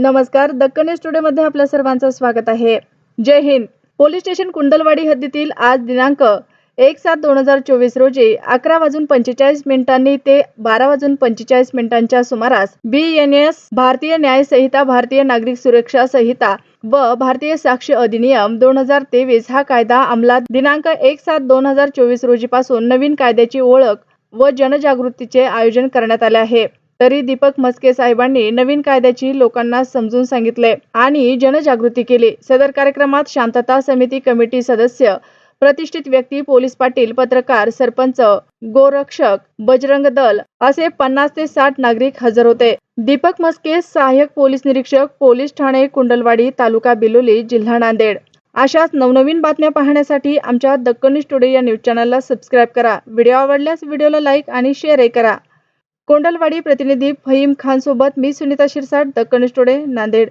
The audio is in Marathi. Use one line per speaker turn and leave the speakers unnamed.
नमस्कार दक्कन स्टुडिओमध्ये आपल्या सर्वांचं स्वागत आहे. जय हिंद. पोलीस स्टेशन कुंडलवाडी हद्दीतील आज दिनांक एक सात दोन हजार चोवीस रोजी अकरा वाजून पंचेचाळीस मिनिटांनी ते बारा वाजून पंचेचाळीस मिनिटांच्या सुमारास बी एन एस भारतीय न्याय संहिता भारतीय नागरिक सुरक्षा संहिता व भारतीय साक्ष अधिनियम दोन हजार तेवीस हा कायदा अंमलात दिनांक एक सात दोन हजार चोवीस रोजीपासून नवीन कायद्याची ओळख व जनजागृतीचे आयोजन करण्यात आले आहे. तरी दीपक मस्के साहेबांनी नवीन कायद्याची लोकांना समजून सांगितले आणि जनजागृती केली. सदर कार्यक्रमात शांतता समिती कमिटी सदस्य प्रतिष्ठित व्यक्ती पोलीस पाटील पत्रकार सरपंच गोरक्षक बजरंग दल असे पन्नास ते साठ नागरिक हजर होते. दीपक मस्के सहाय्यक पोलीस निरीक्षक पोलीस ठाणे कुंडलवाडी तालुका बिलोली जिल्हा नांदेड. अशाच नवनवीन बातम्या पाहण्यासाठी आमच्या दक्कनी स्टुडिओ या न्यूज चॅनलला सबस्क्राईब करा. व्हिडिओ आवडल्यास व्हिडिओला लाईक आणि शेअरही करा. कोंडलवाडी प्रतिनिधी फहीम खान सोबत मी सुनीता शिरसाट दक्कन स्टोडे नांदेड.